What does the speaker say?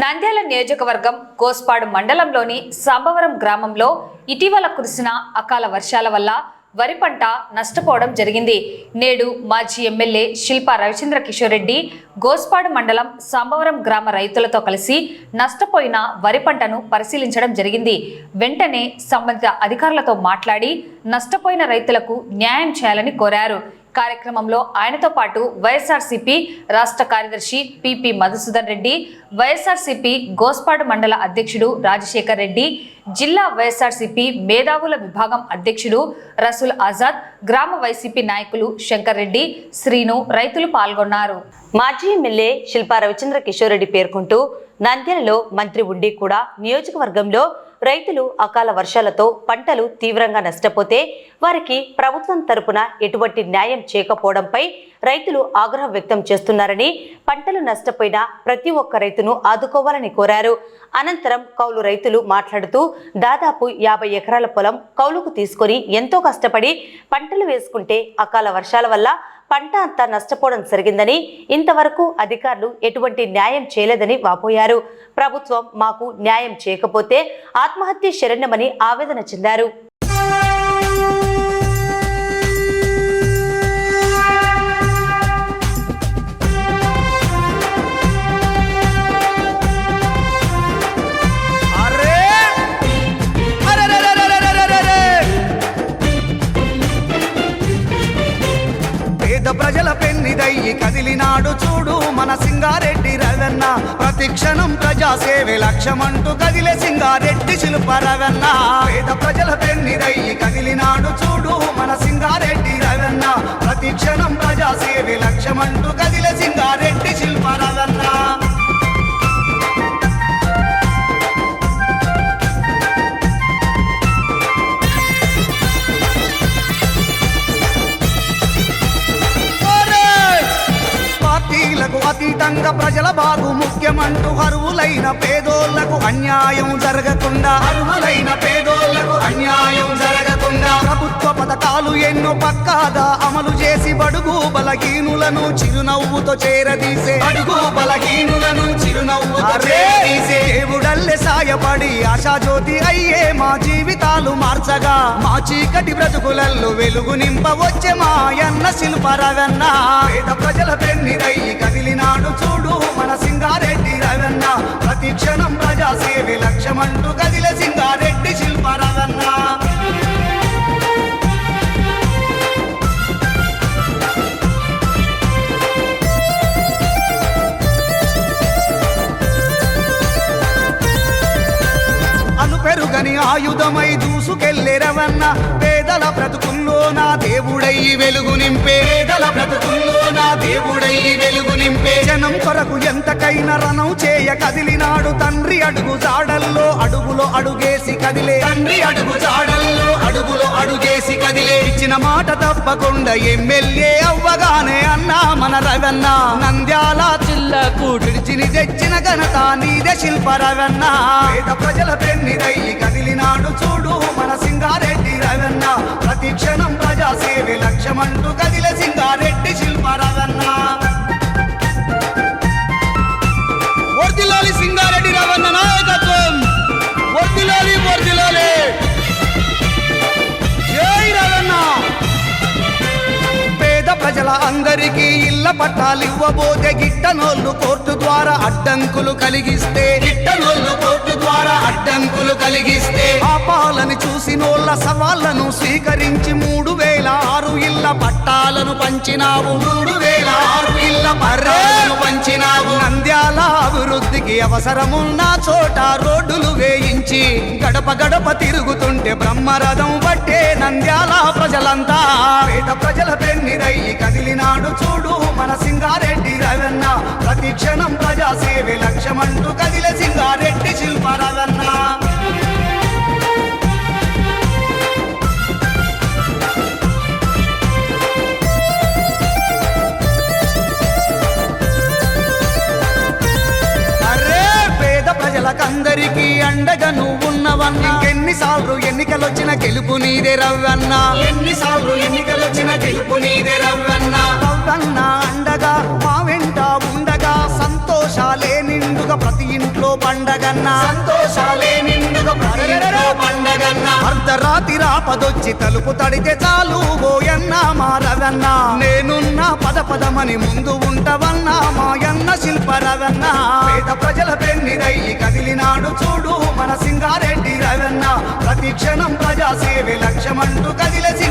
నంద్యాల నియోజకవర్గం కోస్పాడు మండలంలోని సాంబవరం గ్రామంలో ఇటీవల కురిసిన అకాల వర్షాల వల్ల వరి పంట నష్టపోవడం జరిగింది. నేడు మాజీ ఎమ్మెల్యే శిల్పా రవిచంద్ర కిషోర్ రెడ్డి గోస్పాడు మండలం సాంబవరం గ్రామ రైతులతో కలిసి నష్టపోయిన వరి పంటను పరిశీలించడం జరిగింది. వెంటనే సంబంధిత అధికారులతో మాట్లాడి నష్టపోయిన రైతులకు న్యాయం చేయాలని కోరారు. కార్యక్రమంలో ఆయనతో పాటు వైఎస్ఆర్సీపీ రాష్ట్ర కార్యదర్శి P P Madhusudan Reddy YSRCP Gospadu మండల అధ్యక్షుడు రాజశేఖర్ రెడ్డి జిల్లా వైఎస్ఆర్సీపీ మేధావుల విభాగం అధ్యక్షుడు రసూల్ ఆజాద్ గ్రామ వైసీపీ నాయకులు శంకర్ రెడ్డి శ్రీను రైతులు పాల్గొన్నారు. మాజీ ఎమ్మెల్యే శిల్పా రవిచంద్ర కిషోర్ రెడ్డి పేర్కొంటూ నంద్యాలలో మంత్రి ఉండి కూడా నియోజకవర్గంలో రైతులు అకాల వర్షాలతో పంటలు తీవ్రంగా నష్టపోతే వారికి ప్రభుత్వం తరపున ఎటువంటి న్యాయం చేయకపోవడంపై రైతులు ఆగ్రహం వ్యక్తం చేస్తున్నారని పంటలు నష్టపోయిన ప్రతి ఒక్క రైతును ఆదుకోవాలని కోరారు. అనంతరం కౌలు రైతులు మాట్లాడుతూ దాదాపు యాభై ఎకరాల పొలం కౌలుకు తీసుకొని ఎంతో కష్టపడి పంటలు వేసుకుంటే అకాల వర్షాల వల్ల పంట అంతా నష్టపోవడం జరిగిందని ఇంతవరకు అధికారులు ఎటువంటి న్యాయం చేయలేదని వాపోయారు. ప్రభుత్వం మాకు న్యాయం చేయకపోతే ఆత్మహత్య శరణ్యమని ఆవేదన చెందారు. ప్రజల కదిలినాడు చూడు మన సింగారెడ్డి రవెన్న. ప్రతి క్షణం ప్రజాసేవే లక్ష్యమంటూ కదిలే సింగారెడ్డి శిల్ప రవెన్న. పేద ప్రజల పెన్నిదయ్యి కదిలినాడు చూడు పార్టీలకు అతీతంగా ప్రజల బాగు ముఖ్యమంటూ అరువులైన పేదోళ్ళకు అన్యాయం జరగకుండా అరువులైన పేదోళ్ళకు అన్యాయం జరగకుండా ప్రభుత్వ ఎన్నో పక్కాగా అమలు చేసి బడుగు బలహీనులను చిరునవ్వుతో చేరదీసే. బడుగు బలహీనులను దేవుడల్లే సాయపడి ఆశాజ్యోతి అయ్యే మా జీవితాలు మార్చగా. మా చీకటి బ్రతుకులల్లో వెలుగు నింప వచ్చే మాయన్న శిల్పరవన్న పేద ప్రజల పెన్నిదయ్యి కదిలినాడు పెరుగని ఆయుధమై దూసుకెళ్ళెరవన్న పేదల బ్రతుకుల్లో నా దేవుడయ్యి వెలుగు నింపే. పేదల బ్రతుకుల్లో నా దేవుడయ్యి వెలుగు నింపే. జనం కొరకు ఎంతకైనా రణం చేయ కదిలినాడు తండ్రి అడుగు జాడల్లో. అడుగులో అడుగేసి కదిలే. తండ్రి అడుగు జాడల్లో అడుగులో అడుగేసి కదిలే. ఇచ్చిన మాట తప్పకుండా ఎమ్మెల్యే అవ్వగానే అన్నా మన రవన్న నంద్యాల జిల్లాకు విడిచిని తెచ్చిన ఘనత నీదే శిల్ప రవన్న పేద ప్రజల చెయ్యి కదిలినాడు చూడు మన సింగారెడ్డి రవన్న. ప్రతి క్షణం ప్రజాసేవి లక్ష్యమంటూ కదిల సింగారెడ్డి శిల్ప రవన్న. వర్దిలాలి సింగారెడ్డి రవన్ననా? ప్రజల అందరికీ ఇళ్ళ పట్టాలు ఇవ్వబోతే గిట్టనోళ్ళు కోర్టు ద్వారా అడ్డంకులు కలిగిస్తే. గిట్టనోళ్ళు కోర్టు ద్వారా అడ్డంకులు కలిగిస్తే. పాపాలని చూసినోళ్ళ సవాళ్ళను స్వీకరించి మూడు వేల ఆరు ఇళ్ళ పట్టాలను పంచినావు. మూడు వేల ఆరు ఇళ్ళ పర్రాలను పంచినావు. నంద్యాల అభివృద్ధికి అవసరమున్న చోట రోడ్డులు వేయించి గడప గడప తిరుగుతుంటే బ్రహ్మరథం పట్టే నంద్యాల ప్రజలంతా. పేద ప్రజల పెన్నిదయ్యి కదిలినాడు చూడు మన సింగారెడ్డి రవన్న. ప్రతి క్షణం ప్రజాసేవి లక్ష్యమంటూ కదిలే ప్రజలకందరికీ అండగా నువ్వున్నవన్నా. ఎన్నిసార్లు ఎన్నికలొచ్చిన గెలుపు నీదే రవ్వన్న. ఎన్నిసార్లు ఎన్నికలొచ్చిన గెలుపు నీదే రవ్వన్న. రవ్వన్న అండగా మా పండగన్న. సంతోషాలే నిండుగా పండగన్న అర్ధరాత్రి రాపదొచ్చి తలుపు తడితే చాలు ఓయన్న మారవన్న నేనున్న పద పదమని ముందు ఉంటవన్న మాయన్న శిల్పరవన్న. పేద ప్రజల పెన్నిదయ్యి కదిలినాడు చూడు మన సింగారెడ్డి రవన్న. ప్రతి క్షణం ప్రజాసేవే లక్ష్యమంటూ కదిలే సింగారెడ్డి శిల్పరవన్న